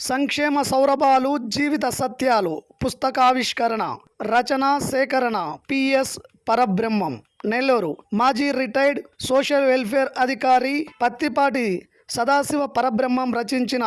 సంక్షేమ సౌరభాలు జీవిత సత్యాలు పుస్తకావిష్కరణ రచన సేకరణ పిఎస్ పరబ్రహ్మం నెల్లూరు మాజీ రిటైర్డ్ సోషల్ వెల్ఫేర్ అధికారి పత్తిపాటి సదాశివ పరబ్రహ్మం రచించిన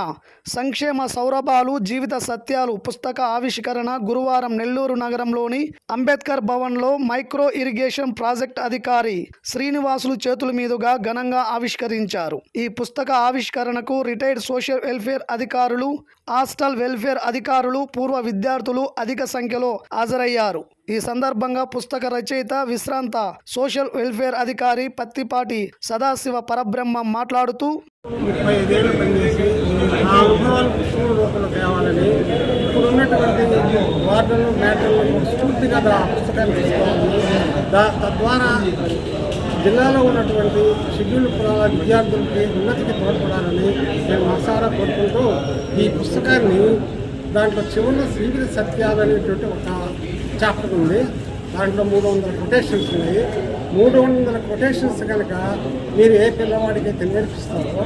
సంక్షేమ సౌరభాలు జీవిత సత్యాలు పుస్తక ఆవిష్కరణ గురువారం నెల్లూరు నగరంలోని అంబేద్కర్ భవన్లో మైక్రో ఇరిగేషన్ ప్రాజెక్ట్ అధికారి శ్రీనివాసులు చేతుల మీదుగా ఘనంగా ఆవిష్కరించారు. ఈ పుస్తక ఆవిష్కరణకు రిటైర్డ్ సోషల్ వెల్ఫేర్ అధికారులు హాస్టల్ వెల్ఫేర్ అధికారులు పూర్వ విద్యార్థులు అధిక సంఖ్యలో హాజరయ్యారు. ఈ సందర్భంగా పుస్తక రచయిత విశ్రాంత సోషల్ వెల్ఫేర్ అధికారి పత్తిపాటి సదాశివ పరబ్రహ్మ మాట్లాడుతూ ముప్పై ఐదేళ్ళు పనిచేసి ఆ అనుభవాలు తేవాలని ఇప్పుడు ఉన్నటువంటి వార్డులు మేటర్లు స్ఫూర్తిగా పుస్తకాన్ని దా తద్వారా జిల్లాలో ఉన్నటువంటి షెడ్యూల్ కులాల విద్యార్థులకి ఉన్నతికి తోడ్పడాలని నేను మనసారా కోరుకుంటూ ఈ పుస్తకాన్ని దాంట్లో చివరిలో శ్రీగిరి సత్యాలు అనేటువంటి ఒక చాప్టర్ ఉంది. దాంట్లో మూడు వందల కొటేషన్స్ ఉన్నాయి. మూడు వందల కొటేషన్స్ కనుక మీరు ఏ పిల్లవాడికి నేర్పిస్తారో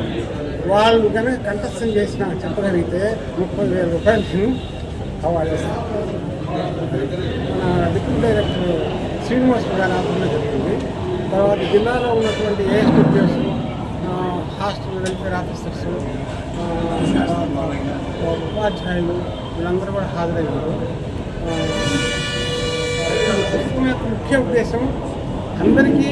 వాళ్ళు కనుక కంఠస్థం చేసిన చెప్పగలిగితే ముప్పై వేల రూపాయలు అవార్డు మన డిప్యూటీ డైరెక్టర్ శ్రీనివాస్ గారి ఆధ్వర్యంలో జరిగింది. తర్వాత జిల్లాలో ఉన్నటువంటి ఏఎస్డిపిఎస్ హాస్టల్ వెల్ఫేర్ ఆఫీసర్స్ ఉపాధ్యాయులు వీళ్ళందరూ కూడా హాజరయ్యారు. ముఖ్య ఉద్దేశం అందరికీ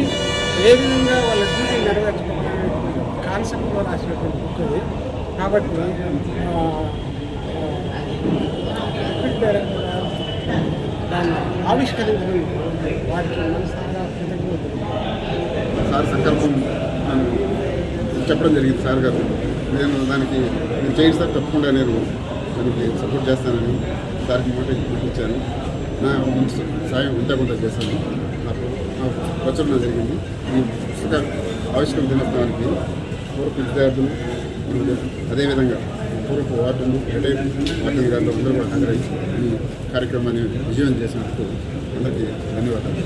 ఏ విధంగా వాళ్ళ డ్యూటీ నెరవేర్చుకోవాలనేటువంటి కాన్సెప్ట్లో రాసినటువంటి బుక్ అది. కాబట్టి దాన్ని ఆవిష్కరించడం వారికి సార్ సంకల్పం చెప్పడం జరిగింది సార్ గారు. నేను దానికి నేను చేయండి సార్ తప్పకుండా నేను దానికి సపోర్ట్ చేస్తానని సార్కి మాట ఇచ్చాను. నా సాయం ఇంత చేశాను. నాకు నాకు ప్రచురణ జరిగింది. ఈ పుస్తక ఆవిష్కరణ దినోత్సవానికి పూర్వ విద్యార్థులు అదేవిధంగా పూర్వపు వార్డులు రిటైర్డ్ వార్డు గారిలో అందరూ కూడా హాజరై ఈ కార్యక్రమాన్ని విజయం చేసినందుకు అందరికీ ధన్యవాదాలు.